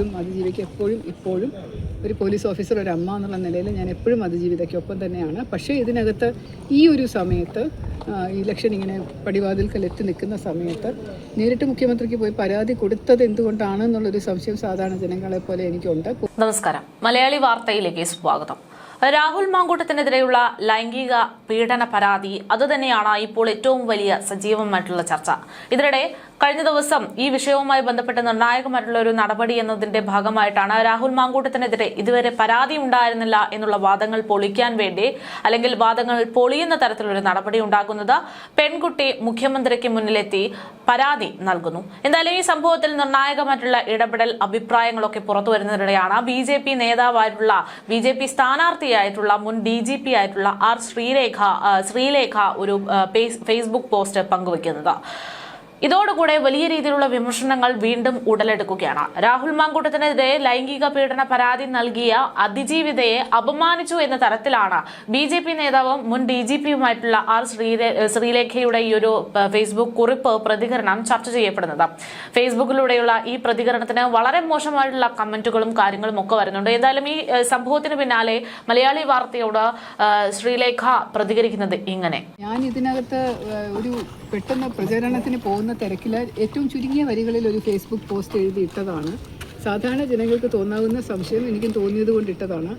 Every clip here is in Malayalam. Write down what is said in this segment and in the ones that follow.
എപ്പോഴും അതിജീവിക്ക് എപ്പോഴും ഇപ്പോഴും ഒരു പോലീസ് ഓഫീസർ ഒരു അമ്മ എന്നുള്ള നിലയിൽ ഞാൻ എപ്പോഴും അതിജീവിതയ്ക്കൊപ്പം തന്നെയാണ്. പക്ഷേ ഇതിനകത്ത് ഈ ഒരു സമയത്ത് ഇലക്ഷൻ ഇങ്ങനെ പടിവാതിൽക്കൽ എത്തി നിൽക്കുന്ന സമയത്ത് നേരിട്ട് മുഖ്യമന്ത്രിക്ക് പോയി പരാതി കൊടുത്തത് എന്തുകൊണ്ടാണ് എന്നുള്ളൊരു സംശയം സാധാരണ ജനങ്ങളെ പോലെ എനിക്കുണ്ട്. നമസ്കാരം. മലയാളി വാർത്തയിലേക്ക് സ്വാഗതം. രാഹുൽ മാങ്കൂട്ടത്തിനെതിരെയുള്ള ലൈംഗിക പീഡന പരാതി അതുതന്നെയാണ് ഇപ്പോൾ ഏറ്റവും വലിയ സജീവമായിട്ടുള്ള ചർച്ച. ഇതിനിടെ കഴിഞ്ഞ ദിവസം ഈ വിഷയവുമായി ബന്ധപ്പെട്ട് നിർണായകമായിട്ടുള്ള ഒരു നടപടി എന്നതിന്റെ ഭാഗമായിട്ടാണ് രാഹുൽ മാങ്കൂട്ടത്തിനെതിരെ ഇതുവരെ പരാതി ഉണ്ടായിരുന്നില്ല എന്നുള്ള വാദങ്ങൾ പൊളിക്കാൻ വേണ്ടി അല്ലെങ്കിൽ വാദങ്ങൾ പൊളിയുന്ന തരത്തിലൊരു നടപടി ഉണ്ടാക്കുന്നത് പെൺകുട്ടി മുഖ്യമന്ത്രിക്ക് മുന്നിലെത്തി പരാതി നൽകുന്നു. എന്തായാലും ഈ സംഭവത്തിൽ നിർണായകമായിട്ടുള്ള ഇടപെടൽ അഭിപ്രായങ്ങളൊക്കെ പുറത്തു വരുന്നതിനിടെയാണ് ബി ജെ പി നേതാവായിട്ടുള്ള ബി ജെ പി സ്ഥാനാർത്ഥിയായിട്ടുള്ള മുൻ ഡി ജി പി ആയിട്ടുള്ള ആർ ശ്രീരേഖ ശ്രീലേഖ ഒരു ഫേസ്ബുക്ക് പോസ്റ്റ് പങ്കുവയ്ക്കുന്നത്. ഇതോടുകൂടെ വലിയ രീതിയിലുള്ള വിമർശനങ്ങൾ വീണ്ടും ഉടലെടുക്കുകയാണ്. രാഹുൽ മാങ്കൂട്ടത്തിനെതിരെ ലൈംഗിക പീഡന പരാതി നൽകിയ അതിജീവിതയെ അപമാനിച്ചു എന്ന തരത്തിലാണ് ബി ജെ പി നേതാവും മുൻ ഡി ജി പിയുമായിട്ടുള്ള ആർ ശ്രീലേഖയുടെ ഈ ഒരു ഫേസ്ബുക്ക് കുറിപ്പ് പ്രതികരണം ചർച്ച ചെയ്യപ്പെടുന്നത്. ഫേസ്ബുക്കിലൂടെയുള്ള ഈ പ്രതികരണത്തിന് വളരെ മോശമായിട്ടുള്ള കമന്റുകളും കാര്യങ്ങളും ഒക്കെ വരുന്നുണ്ട്. എന്തായാലും ഈ സംഭവത്തിന് പിന്നാലെ മലയാളി വാർത്തയോട് ശ്രീലേഖ പ്രതികരിക്കുന്നത് ഇങ്ങനെ. ഞാൻ ഇതിനകത്ത് ഒരു പെട്ടെന്ന് പ്രചരണത്തിന് പോകുന്ന തിരക്കിൽ ഏറ്റവും ചുരുങ്ങിയ വരികളിൽ ഒരു ഫേസ്ബുക്ക് പോസ്റ്റ് എഴുതിയിട്ടതാണ്. സാധാരണ ജനങ്ങൾക്ക് തോന്നാവുന്ന സംശയം എനിക്കും തോന്നിയത് കൊണ്ട് ഇട്ടതാണ്.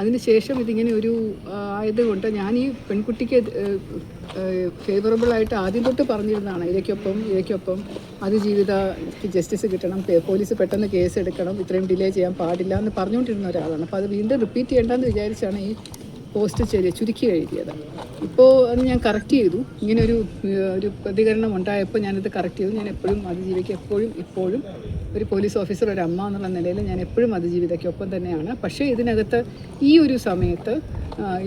അതിനുശേഷം ഇതിങ്ങനെ ഒരു ആയതുകൊണ്ട് ഞാൻ ഈ പെൺകുട്ടിക്ക് ഫേവറബിൾ ആയിട്ട് ആദ്യം തൊട്ട് പറഞ്ഞിരുന്നതാണ്. ഇരയ്ക്കൊപ്പം ഇരയ്ക്കൊപ്പം ജീവിത ജസ്റ്റിസ് കിട്ടണം പോലീസ് പെട്ടെന്ന് കേസ് എടുക്കണം ഇത്രയും ഡിലേ ചെയ്യാൻ പാടില്ല എന്ന് പറഞ്ഞുകൊണ്ടിരുന്ന ഒരാളാണ്. അപ്പോൾ അത് വീണ്ടും റിപ്പീറ്റ് ചെയ്യേണ്ടെന്ന് വിചാരിച്ചാണ് ഈ പോസ്റ്റ് ചെയ്ത് ചുരുക്കി എഴുതിയത് ഇപ്പോൾ അത് ഞാൻ കറക്റ്റ് ചെയ്തു. ഇങ്ങനൊരു ഒരു പ്രതികരണം ഉണ്ടായപ്പോൾ ഞാനത് കറക്റ്റ് ചെയ്തു. ഞാൻ എപ്പോഴും അതിജീവിക്ക് എപ്പോഴും ഇപ്പോഴും ഒരു പോലീസ് ഓഫീസർ ഒരു അമ്മ എന്നുള്ള നിലയിൽ ഞാൻ എപ്പോഴും അതിജീവിതയ്ക്കൊപ്പം തന്നെയാണ്. പക്ഷേ ഇതിനകത്ത് ഈ ഒരു സമയത്ത്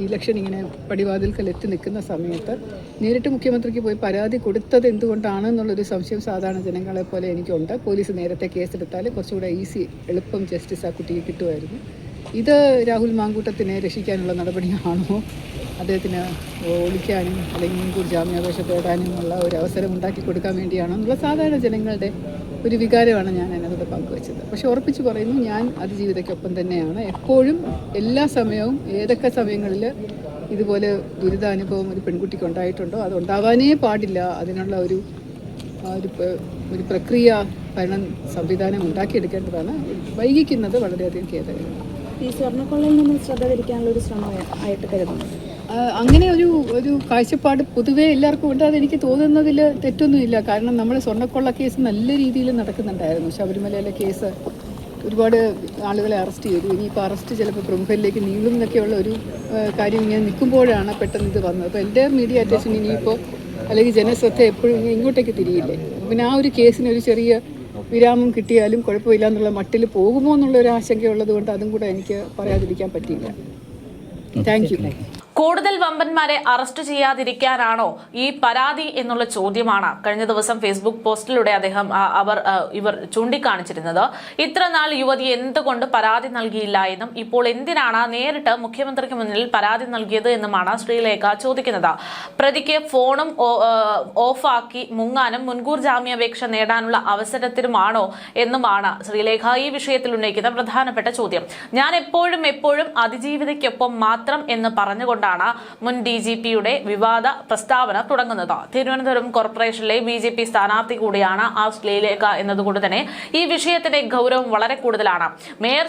ഇലക്ഷൻ ഇങ്ങനെ പടിവാതിൽക്കൽ എത്തി നിൽക്കുന്ന സമയത്ത് നേരിട്ട് മുഖ്യമന്ത്രിക്ക് പോയി പരാതി കൊടുത്തത് എന്തുകൊണ്ടാണ് എന്നുള്ളൊരു സംശയം സാധാരണ ജനങ്ങളെ പോലെ എനിക്കുണ്ട്. പോലീസ് നേരത്തെ കേസെടുത്താൽ കുറച്ചുകൂടെ ഈസി എളുപ്പം ജസ്റ്റിസ് ആ കുട്ടിക്ക് കിട്ടുമായിരുന്നു. ഇത് രാഹുൽ മാങ്കൂട്ടത്തിനെ രക്ഷിക്കാനുള്ള നടപടിയാണോ? അദ്ദേഹത്തിന് ഒളിക്കാനും അല്ലെങ്കിൽ മുൻകൂർ ജാമ്യാപേക്ഷ തേടാനും ഉള്ള ഒരു അവസരം ഉണ്ടാക്കി കൊടുക്കാൻ വേണ്ടിയാണോ. എന്നുള്ള സാധാരണ ജനങ്ങളുടെ ഒരു വികാരമാണ് ഞാൻ അതിനകത്ത് പങ്കുവച്ചത്. പക്ഷെ ഉറപ്പിച്ച് പറയുന്നു ഞാൻ അതിജീവിതയ്ക്കൊപ്പം തന്നെയാണ്. എപ്പോഴും എല്ലാ സമയവും ഏതൊക്കെ സമയങ്ങളിൽ ഇതുപോലെ ദുരിതാനുഭവം ഒരു പെൺകുട്ടിക്ക് ഉണ്ടായിട്ടുണ്ടോ അത് ഉണ്ടാവാനേ പാടില്ല. അതിനുള്ള ഒരു ഒരു ഒരു പ്രക്രിയ ഭരണ സംവിധാനം ഉണ്ടാക്കിയെടുക്കേണ്ടതാണ്. വൈകിക്കുന്നത് വളരെയധികം ഖേദകരമാണ്. ഒരു ആയിട്ട് കരുതുന്നു. അങ്ങനെ ഒരു ഒരു കാഴ്ചപ്പാട് പൊതുവേ എല്ലാവർക്കും ഉണ്ട്. അതെനിക്ക് തോന്നുന്നതിൽ തെറ്റൊന്നുമില്ല. കാരണം നമ്മൾ സ്വർണക്കൊള്ള കേസ് നല്ല രീതിയിൽ നടക്കുന്നുണ്ടായിരുന്നു. ശബരിമലയിലെ കേസ് ഒരുപാട് ആളുകളെ അറസ്റ്റ് ചെയ്തു. ഇനിയിപ്പോൾ അറസ്റ്റ് ചിലപ്പോൾ പ്രമുഖരിലേക്ക് നീളും എന്നൊക്കെയുള്ള ഒരു കാര്യം ഇങ്ങനെ നിൽക്കുമ്പോഴാണ് പെട്ടെന്ന് ഇത് വന്നത്. അപ്പോൾ എന്റെ മീഡിയ അറ്റൻഷൻ ഇനിയിപ്പോൾ അല്ലെങ്കിൽ ജനശ്രദ്ധ എപ്പോഴും ഇങ്ങോട്ടേക്ക് തിരിയില്ലേ? പിന്നെ ആ ഒരു കേസിന് ഒരു ചെറിയ വിരാമം കിട്ടിയാലും കുഴപ്പമില്ല എന്നുള്ള മട്ടിൽ പോകുമോ എന്നുള്ള ഒരു ആശങ്കയുള്ളത് കൊണ്ട് അതും കൂടെ എനിക്ക് പറയാതിരിക്കാൻ പറ്റിയില്ല. താങ്ക് യു കൂടുതൽ വമ്പന്മാരെ അറസ്റ്റ് ചെയ്യാതിരിക്കാനാണോ ഈ പരാതി എന്നുള്ള ചോദ്യമാണ് കഴിഞ്ഞ ദിവസം ഫേസ്ബുക്ക് പോസ്റ്റിലൂടെ അദ്ദേഹം അവർ ഇവർ ചൂണ്ടിക്കാണിച്ചിരുന്നത്. ഇത്ര നാൾ യുവതി എന്തുകൊണ്ട് പരാതി നൽകിയില്ല എന്നും ഇപ്പോൾ എന്തിനാണ് നേരിട്ട് മുഖ്യമന്ത്രിക്ക് മുന്നിൽ പരാതി നൽകിയത് എന്നുമാണ് ശ്രീലേഖ ചോദിക്കുന്നത്. പ്രതിക്ക് ഫോണും ഓഫാക്കി മുങ്ങാനും മുൻകൂർ ജാമ്യാപേക്ഷ നേടാനുള്ള അവസരത്തിനുമാണോ എന്നുമാണ് ശ്രീലേഖ ഈ വിഷയത്തിൽ ഉന്നയിക്കുന്ന പ്രധാനപ്പെട്ട ചോദ്യം. ഞാൻ എപ്പോഴും എപ്പോഴും അതിജീവിതയ്ക്കൊപ്പം മാത്രം എന്ന് പറഞ്ഞുകൊണ്ടാണ് മുൻ ഡി ജി പിയുടെ വിവാദ പ്രസ്താവന തുടങ്ങുന്നത്. തിരുവനന്തപുരം കോർപ്പറേഷനിലെ ബി ജെ പി സ്ഥാനാർത്ഥി കൂടിയാണ് ആ ശ്രീലേഖ എന്നതുകൊണ്ട് തന്നെ ഈ വിഷയത്തിന്റെ ഗൗരവം വളരെ കൂടുതലാണ്. മേയർ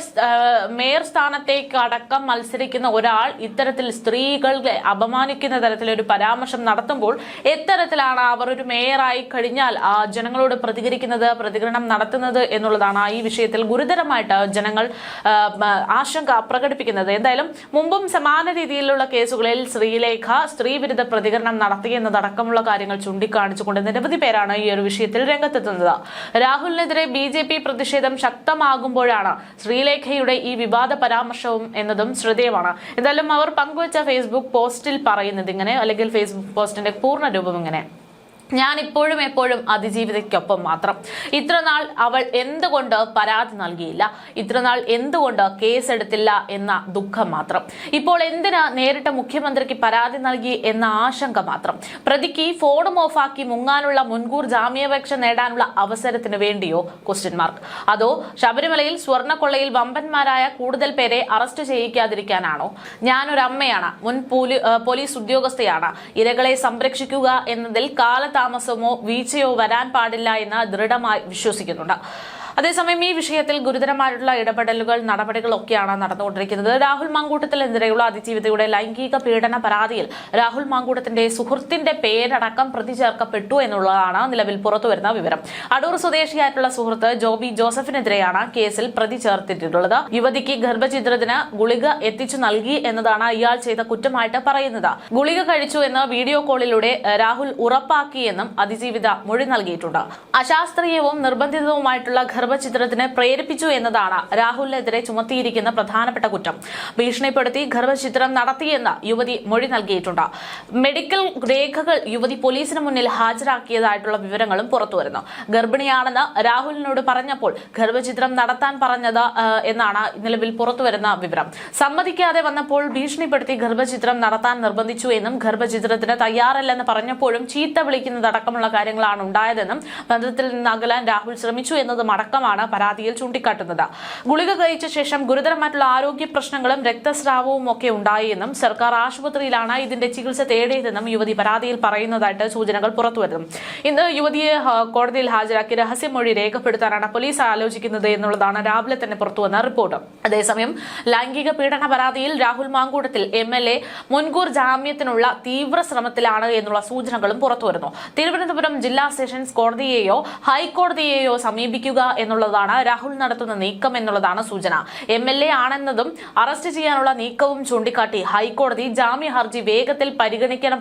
മേയർ സ്ഥാനത്തേക്ക് അടക്കം മത്സരിക്കുന്ന ഒരാൾ ഇത്തരത്തിൽ സ്ത്രീകളെ അപമാനിക്കുന്ന തരത്തിലൊരു പരാമർശം നടത്തുമ്പോൾ എത്തരത്തിലാണ് അവർ ഒരു മേയറായി കഴിഞ്ഞാൽ ജനങ്ങളോട് പ്രതികരിക്കുന്നത് പ്രതികരണം നടത്തുന്നത് എന്നുള്ളതാണ് ഈ വിഷയത്തിൽ ഗുരുതരമായിട്ട് ജനങ്ങൾ ആശങ്ക പ്രകടിപ്പിക്കുന്നത്. എന്തായാലും മുമ്പും സമാന രീതിയിലുള്ള കേസുകളിൽ ശ്രീലേഖ സ്ത്രീവിരുദ്ധ പ്രതികരണം നടത്തി എന്നതടക്കമുള്ള കാര്യങ്ങൾ ചൂണ്ടിക്കാണിച്ചുകൊണ്ട് നിരവധി പേരാണ് ഈ ഒരു വിഷയത്തിൽ രംഗത്തെത്തുന്നത്. രാഹുലിനെതിരെ ബി ജെ പി പ്രതിഷേധം ശക്തമാകുമ്പോഴാണ് ശ്രീലേഖയുടെ ഈ വിവാദ പരാമർശവും എന്നതും ശ്രദ്ധേയമാണ്. എന്തായാലും അവർ പങ്കുവച്ച ഫേസ്ബുക്ക് പോസ്റ്റിൽ പറയുന്നത് ഇങ്ങനെ അല്ലെങ്കിൽ ഫേസ്ബുക്ക് പോസ്റ്റിന്റെ പൂർണ രൂപം ഇങ്ങനെ. ഞാൻ ഇപ്പോഴും എപ്പോഴും അതിജീവിതയ്ക്കൊപ്പം മാത്രം. ഇത്രനാൾ അവൾ എന്തുകൊണ്ട് പരാതി നൽകിയില്ല? ഇത്രനാൾ എന്തുകൊണ്ട് കേസെടുത്തില്ല എന്ന ദുഃഖം മാത്രം. ഇപ്പോൾ എന്തിന് നേരിട്ട് മുഖ്യമന്ത്രിക്ക് പരാതി നൽകി എന്ന ആശങ്ക മാത്രം? പ്രതിക്ക് ഫോണും ഓഫാക്കി മുങ്ങാനുള്ള മുൻകൂർ ജാമ്യാപേക്ഷ നേടാനുള്ള അവസരത്തിന് വേണ്ടിയോ? ക്വസ്റ്റ്യൻ മാർക്ക് അതോ ശബരിമലയിൽ സ്വർണക്കൊള്ളയിൽ വമ്പന്മാരായ കൂടുതൽ പേരെ അറസ്റ്റ് ചെയ്യിക്കാതിരിക്കാനാണോ? ഞാനൊരമ്മയാണ്. മുൻ പോലീസ് ഉദ്യോഗസ്ഥയാണ്. ഇരകളെ സംരക്ഷിക്കുക എന്നതിൽ കാലതാമസമോ വീഴ്ചയോ വരാൻ പാടില്ല എന്ന് ദൃഢമായി വിശ്വസിക്കുന്നുണ്ട്. അതേസമയം ഈ വിഷയത്തിൽ ഗുരുതരമായിട്ടുള്ള ഇടപെടലുകൾ നടപടികളൊക്കെയാണ് നടന്നുകൊണ്ടിരിക്കുന്നത്. രാഹുൽ മാങ്കൂട്ടത്തിനെതിരെയുള്ള അതിജീവിതയുടെ ലൈംഗിക പീഡന പരാതിയിൽ രാഹുൽ മാങ്കൂട്ടത്തിന്റെ സുഹൃത്തിന്റെ പേരടക്കം പ്രതി ചേർക്കപ്പെട്ടു എന്നുള്ളതാണ് നിലവിൽ പുറത്തുവരുന്ന വിവരം. അടൂർ സ്വദേശിയായിട്ടുള്ള സുഹൃത്ത് ജോബി ജോസഫിനെതിരെയാണ് കേസിൽ പ്രതി ചേർത്തിട്ടുള്ളത് യുവതിക്ക് ഗർഭചിത്രത്തിന് ഗുളിക എത്തിച്ചു നൽകി എന്നതാണ് ഇയാൾ ചെയ്ത കുറ്റമായിട്ട് പറയുന്നത്. ഗുളിക കഴിച്ചു എന്ന് വീഡിയോ കോളിലൂടെ രാഹുൽ ഉറപ്പാക്കിയെന്നും അതിജീവിത മൊഴി നൽകിയിട്ടുണ്ട്. അശാസ്ത്രീയവും നിർബന്ധിതവുമായിട്ടുള്ള ഗർഭചിത്രത്തിന് പ്രേരിപ്പിച്ചു എന്നതാണ് രാഹുലിനെതിരെ ചുമത്തിയിരിക്കുന്ന പ്രധാനപ്പെട്ട കുറ്റം. ഭീഷണിപ്പെടുത്തി ഗർഭചിത്രം നടത്തിയെന്ന് യുവതി മൊഴി നൽകിയിട്ടുണ്ട്. മെഡിക്കൽ രേഖകൾ യുവതി പോലീസിന് മുന്നിൽ ഹാജരാക്കിയതായിട്ടുള്ള വിവരങ്ങളും പുറത്തുവരുന്നു. ഗർഭിണിയാണെന്ന് രാഹുലിനോട് പറഞ്ഞപ്പോൾ ഗർഭചിത്രം നടത്താൻ പറഞ്ഞത് എന്നാണ് നിലവിൽ പുറത്തുവരുന്ന വിവരം. സമ്മതിക്കാതെ വന്നപ്പോൾ ഭീഷണിപ്പെടുത്തി ഗർഭചിത്രം നടത്താൻ നിർബന്ധിച്ചു എന്നും ഗർഭചിത്രത്തിന് തയ്യാറല്ലെന്ന് പറഞ്ഞപ്പോഴും ചീത്ത വിളിക്കുന്നതടക്കമുള്ള കാര്യങ്ങളാണ് ഉണ്ടായതെന്നും ബന്ധത്തിൽ നിന്ന് അകലാൻ രാഹുൽ ശ്രമിച്ചു എന്നതും അടക്കമാണ് പരാതിയിൽ ചൂണ്ടിക്കാട്ടുന്നത്. ഗുളിക കഴിച്ച ശേഷം ഗുരുതരമായിട്ടുള്ള ആരോഗ്യ പ്രശ്നങ്ങളും രക്തസ്രാവവും ഒക്കെ ഉണ്ടായെന്നും സർക്കാർ ആശുപത്രിയിലാണ് ഇതിന്റെ ചികിത്സ തേടിയതെന്നും യുവതി പരാതിയിൽ പറയുന്നതായിട്ട് സൂചനകൾ പുറത്തുവരുന്നു. ഇന്ന് യുവതിയെ കോടതിയിൽ ഹാജരാക്കി രഹസ്യമൊഴി രേഖപ്പെടുത്താനാണ് പോലീസ് ആലോചിക്കുന്നത് എന്നുള്ളതാണ് രാവിലെ തന്നെ പുറത്തുവന്ന റിപ്പോർട്ട്. അതേസമയം ലൈംഗിക പീഡന പരാതിയിൽ രാഹുൽ മാങ്കൂട്ടത്തിൽ എം എൽ മുൻകൂർ ജാമ്യത്തിനുള്ള തീവ്ര ശ്രമത്തിലാണ് എന്നുള്ള സൂചനകളും പുറത്തുവരുന്നു. തിരുവനന്തപുരം ജില്ലാ സെഷൻസ് കോടതിയെയോ ഹൈക്കോടതിയെയോ സമീപിക്കുക എന്നുള്ളതാണ് രാഹുൽ നടത്തുന്ന നീക്കം എന്നുള്ളതാണ് സൂചന. എം എൽ എ ആണെന്നതും അറസ്റ്റ് ചെയ്യാനുള്ള നീക്കവും ചൂണ്ടിക്കാട്ടി ഹൈക്കോടതി ജാമ്യ ഹർജി വേഗത്തിൽ പരിഗണിക്കണം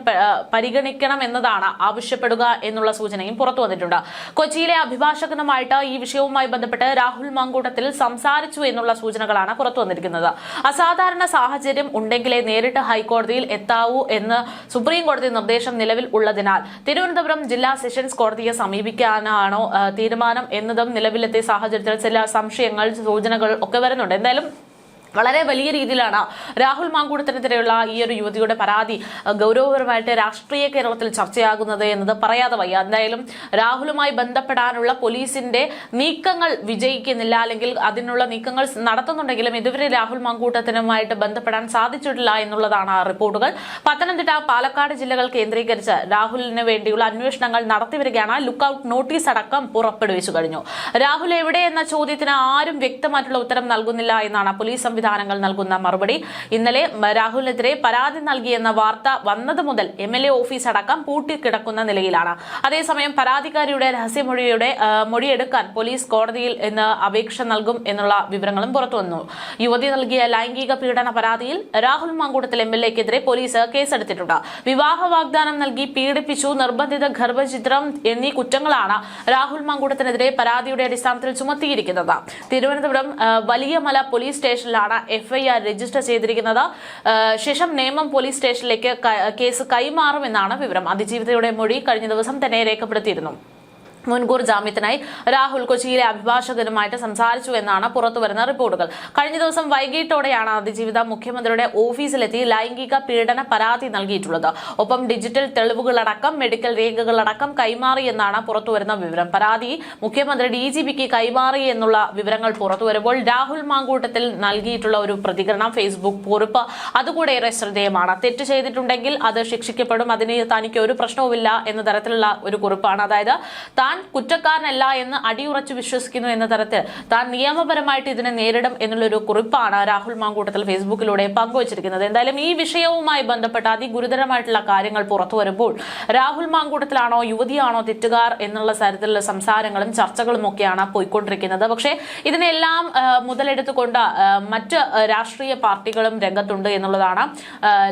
പരിഗണിക്കണം എന്നതാണ് ആവശ്യപ്പെടുക എന്നുള്ള സൂചനയും പുറത്തു വന്നിട്ടുണ്ട്. കൊച്ചിയിലെ അഭിഭാഷകനുമായിട്ട് ഈ വിഷയവുമായി ബന്ധപ്പെട്ട് രാഹുൽ മാങ്കൂട്ടത്തിൽ സംസാരിച്ചു എന്നുള്ള സൂചനകളാണ് പുറത്തു വന്നിരിക്കുന്നത്. അസാധാരണ സാഹചര്യം ഉണ്ടെങ്കിലേ നേരിട്ട് ഹൈക്കോടതിയിൽ എത്താവൂ എന്ന് സുപ്രീം കോടതി നിർദ്ദേശം നിലവിൽ ഉള്ളതിനാൽ തിരുവനന്തപുരം ജില്ലാ സെഷൻസ് കോടതിയെ സമീപിക്കാനാണോ തീരുമാനം എന്നതും നിലവിലത്തെ സാഹചര്യത്തിൽ ചില സംശയങ്ങൾ സൂചനകൾ ഒക്കെ വരുന്നുണ്ട്. എന്തായാലും വളരെ വലിയ രീതിയിലാണ് രാഹുൽ മാങ്കൂട്ടത്തിനെതിരെയുള്ള ഈ ഒരു യുവതിയുടെ പരാതി ഗൗരവപരമായിട്ട് രാഷ്ട്രീയ കേരളത്തിൽ ചർച്ചയാകുന്നത് എന്നത് പറയാതെ വയ്യ. എന്തായാലും രാഹുലുമായി ബന്ധപ്പെടാനുള്ള പോലീസിന്റെ നീക്കങ്ങൾ വിജയിക്കുന്നില്ല അല്ലെങ്കിൽ അതിനുള്ള നീക്കങ്ങൾ നടത്തുന്നുണ്ടെങ്കിലും ഇതുവരെ രാഹുൽ മാങ്കൂട്ടത്തിനുമായിട്ട് ബന്ധപ്പെടാൻ സാധിച്ചിട്ടില്ല എന്നുള്ളതാണ് റിപ്പോർട്ടുകൾ. പത്തനംതിട്ട പാലക്കാട് ജില്ലകൾ കേന്ദ്രീകരിച്ച് രാഹുലിന് വേണ്ടിയുള്ള അന്വേഷണങ്ങൾ നടത്തിവരികയാണ് ലുക്കൌട്ട് നോട്ടീസ് അടക്കം പുറപ്പെടുവിച്ചു കഴിഞ്ഞു. രാഹുൽ എവിടെ എന്ന ചോദ്യത്തിന് ആരും വ്യക്തമായിട്ടുള്ള ഉത്തരം നൽകുന്നില്ല എന്നാണ് പോലീസ് സംവിധാനങ്ങൾ നൽകുന്ന മറുപടി. ഇന്നലെ രാഹുലിനെതിരെ പരാതി നൽകിയെന്ന വാർത്ത വന്നത് മുതൽ എം എൽ എ ഓഫീസ് അടക്കം പൂട്ടിക്കിടക്കുന്ന നിലയിലാണ്. അതേസമയം പരാതിക്കാരിയുടെ രഹസ്യമൊഴിയുടെ മൊഴിയെടുക്കാൻ പോലീസ് കോടതിയിൽ ഇന്ന് അപേക്ഷ നൽകും എന്നുള്ള വിവരങ്ങളും പുറത്തുവന്നു. യുവതി നൽകിയ ലൈംഗിക പീഡന പരാതിയിൽ രാഹുൽ മാങ്കൂട്ടത്തിൽ എം എൽ എക്കെതിരെ പോലീസ് കേസെടുത്തിട്ടുണ്ട്. വിവാഹ വാഗ്ദാനം നൽകി പീഡിപ്പിച്ചു നിർബന്ധിത ഗർഭചിത്രം എന്നീ കുറ്റങ്ങളാണ് രാഹുൽ മാങ്കൂട്ടത്തിനെതിരെ പരാതിയുടെ അടിസ്ഥാനത്തിൽ ചുമത്തിയിരിക്കുന്നത്. തിരുവനന്തപുരം വലിയമല പോലീസ് സ്റ്റേഷനിലാണ് എഫ്ഐആർ രജിസ്റ്റർ ചെയ്തിരിക്കുന്നത്. ശേഷം നേമം പോലീസ് സ്റ്റേഷനിലേക്ക് കേസ് കൈമാറുമെന്നാണ് വിവരം. അതിജീവിതയുടെ മൊഴി കഴിഞ്ഞ ദിവസം തന്നെ രേഖപ്പെടുത്തിയിരുന്നു. മുൻകൂർ ജാമ്യത്തിനായി രാഹുൽ കൊച്ചിയിലെ അഭിഭാഷകനുമായിട്ട് സംസാരിച്ചു എന്നാണ് പുറത്തുവരുന്ന റിപ്പോർട്ടുകൾ. കഴിഞ്ഞ ദിവസം വൈകിട്ടോടെയാണ് അതിജീവിത മുഖ്യമന്ത്രിയുടെ ഓഫീസിലെത്തി ലൈംഗിക പീഡന പരാതി നൽകിയിട്ടുള്ളത്. ഒപ്പം ഡിജിറ്റൽ തെളിവുകളടക്കം മെഡിക്കൽ രേഖകളടക്കം കൈമാറി എന്നാണ് പുറത്തുവരുന്ന വിവരം. പരാതി മുഖ്യമന്ത്രി ഡി ജി പിക്ക് കൈമാറി എന്നുള്ള വിവരങ്ങൾ പുറത്തുവരുമ്പോൾ രാഹുൽ മാങ്കൂട്ടത്തിൽ നൽകിയിട്ടുള്ള ഒരു പ്രതികരണം ഫേസ്ബുക്ക് കുറിപ്പ് അതുകൂടെ ഏറെ ശ്രദ്ധേയമാണ്. തെറ്റ് ചെയ്തിട്ടുണ്ടെങ്കിൽ അത് ശിക്ഷിക്കപ്പെടും. അതിന് തനിക്ക് ഒരു പ്രശ്നവുമില്ല എന്ന തരത്തിലുള്ള ഒരു കുറിപ്പാണ്. അതായത് താൻ കുറ്റക്കാരനല്ല എന്ന് അടിയുറച്ചു വിശ്വസിക്കുന്നു എന്ന തരത്തിൽ താൻ നിയമപരമായിട്ട് ഇതിനെ നേരിടും എന്നുള്ളൊരു കുറിപ്പാണ് രാഹുൽ മാങ്കൂട്ടത്തിൽ ഫേസ്ബുക്കിലൂടെ പങ്കുവച്ചിരിക്കുന്നത്. എന്തായാലും ഈ വിഷയവുമായി ബന്ധപ്പെട്ട അതിഗുരുതരമായിട്ടുള്ള കാര്യങ്ങൾ പുറത്തു വരുമ്പോൾ രാഹുൽ മാങ്കൂട്ടത്തിലാണോ യുവതിയാണോ തെറ്റുകാർ എന്നുള്ള തരത്തിലുള്ള സംസാരങ്ങളും ചർച്ചകളും ഒക്കെയാണ് പോയിക്കൊണ്ടിരിക്കുന്നത്. പക്ഷേ ഇതിനെല്ലാം മുതലെടുത്തുകൊണ്ട് മറ്റ് രാഷ്ട്രീയ പാർട്ടികളും രംഗത്തുണ്ട് എന്നുള്ളതാണ്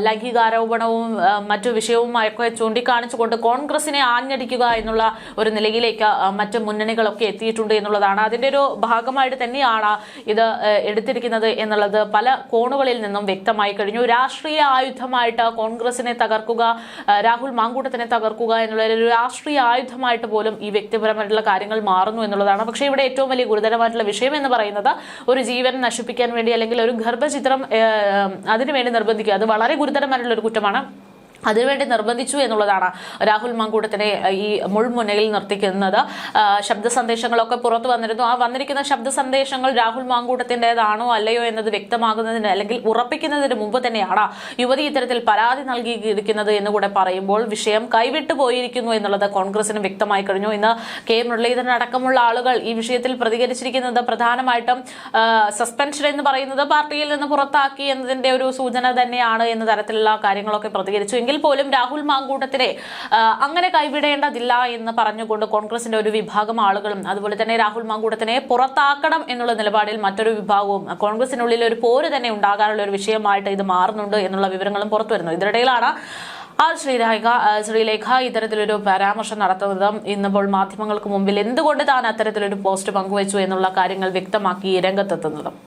ലൈംഗികാരോപണവും മറ്റു വിഷയവുമായൊക്കെ ചൂണ്ടിക്കാണിച്ചുകൊണ്ട് കോൺഗ്രസിനെ ആഞ്ഞടിക്കുക എന്നുള്ള ഒരു നിലയിലേക്ക് മറ്റ് മുന്നണികളൊക്കെ എത്തിയിട്ടുണ്ട് എന്നുള്ളതാണ്. അതിന്റെ ഒരു ഭാഗമായിട്ട് തന്നെയാണ് ഇത് എടുത്തിരിക്കുന്നത് എന്നുള്ളത് പല കോണുകളിൽ നിന്നും വ്യക്തമായി കഴിഞ്ഞു. രാഷ്ട്രീയ ആയുധമായിട്ട് കോൺഗ്രസിനെ തകർക്കുക രാഹുൽ മാങ്കൂട്ടത്തിനെ തകർക്കുക എന്നുള്ള ഒരു രാഷ്ട്രീയ ആയുധമായിട്ട് പോലും ഈ വ്യക്തിപരമായിട്ടുള്ള കാര്യങ്ങൾ മാറുന്നു എന്നുള്ളതാണ്. പക്ഷെ ഇവിടെ ഏറ്റവും വലിയ ഗുരുതരമായിട്ടുള്ള വിഷയം എന്ന് പറയുന്നത് ഒരു ജീവൻ നശിപ്പിക്കാൻ വേണ്ടി അല്ലെങ്കിൽ ഒരു ഗർഭചിത്രം അതിനുവേണ്ടി നിർബന്ധിക്കുക. അത് വളരെ ഗുരുതരമായിട്ടുള്ള ഒരു കുറ്റമാണ്. അതിനുവേണ്ടി നിർബന്ധിച്ചു എന്നുള്ളതാണ് രാഹുൽ മങ്കൂട്ടത്തിനെ ഈ മുൾമുനയിൽ നിർത്തിക്കുന്നത്. ശബ്ദ സന്ദേശങ്ങളൊക്കെ പുറത്തു വന്നിരുന്നു. ആ വന്നിരിക്കുന്ന ശബ്ദ സന്ദേശങ്ങൾ രാഹുൽ മാങ്കൂട്ടത്തിന്റെതാണോ അല്ലയോ എന്നത് വ്യക്തമാകുന്നതിന് അല്ലെങ്കിൽ ഉറപ്പിക്കുന്നതിന് മുമ്പ് തന്നെയാണ് യുവതി ഇത്തരത്തിൽ പരാതി നൽകിയിരിക്കുന്നത് എന്ന് കൂടെ പറയുമ്പോൾ വിഷയം കൈവിട്ടു പോയിരിക്കുന്നു എന്നുള്ളത് കോൺഗ്രസിന് വ്യക്തമായി കഴിഞ്ഞു. ഇന്ന് കെ. മുരളീധരൻ അടക്കമുള്ള ആളുകൾ ഈ വിഷയത്തിൽ പ്രതികരിച്ചിരിക്കുന്നത് പ്രധാനമായിട്ടും സസ്പെൻഷൻ എന്ന് പറയുന്നത് പാർട്ടിയിൽ നിന്ന് പുറത്താക്കി എന്നതിന്റെ ഒരു സൂചന തന്നെയാണ് എന്ന തരത്തിലുള്ള കാര്യങ്ങളൊക്കെ പ്രതികരിച്ചു. എങ്കിൽ പോലും രാഹുൽ മാങ്കൂട്ടത്തിനെ അങ്ങനെ കൈവിടേണ്ടതില്ല എന്ന് പറഞ്ഞുകൊണ്ട് കോൺഗ്രസിന്റെ ഒരു വിഭാഗം ആളുകളും അതുപോലെ തന്നെ രാഹുൽ മാങ്കൂട്ടത്തിനെ പുറത്താക്കണം എന്നുള്ള നിലപാടിൽ മറ്റൊരു വിഭാഗവും കോൺഗ്രസിനുള്ളിൽ ഒരു പോര് തന്നെ ഉണ്ടാകാനുള്ള ഒരു വിഷയമായിട്ട് ഇത് മാറുന്നുണ്ട് എന്നുള്ള വിവരങ്ങളും പുറത്തു വരുന്നു. ഇതിനിടയിലാണ് ആ ശ്രീരേഖ ശ്രീലേഖ ഇത്തരത്തിലൊരു പരാമർശം നടത്തുന്നത്. ഇന്നിപ്പോൾ മാധ്യമങ്ങൾക്ക് മുമ്പിൽ എന്തുകൊണ്ട് താൻ അത്തരത്തിലൊരു പോസ്റ്റ് പങ്കുവച്ചു എന്നുള്ള കാര്യങ്ങൾ വ്യക്തമാക്കി രംഗത്തെത്തുന്നതും?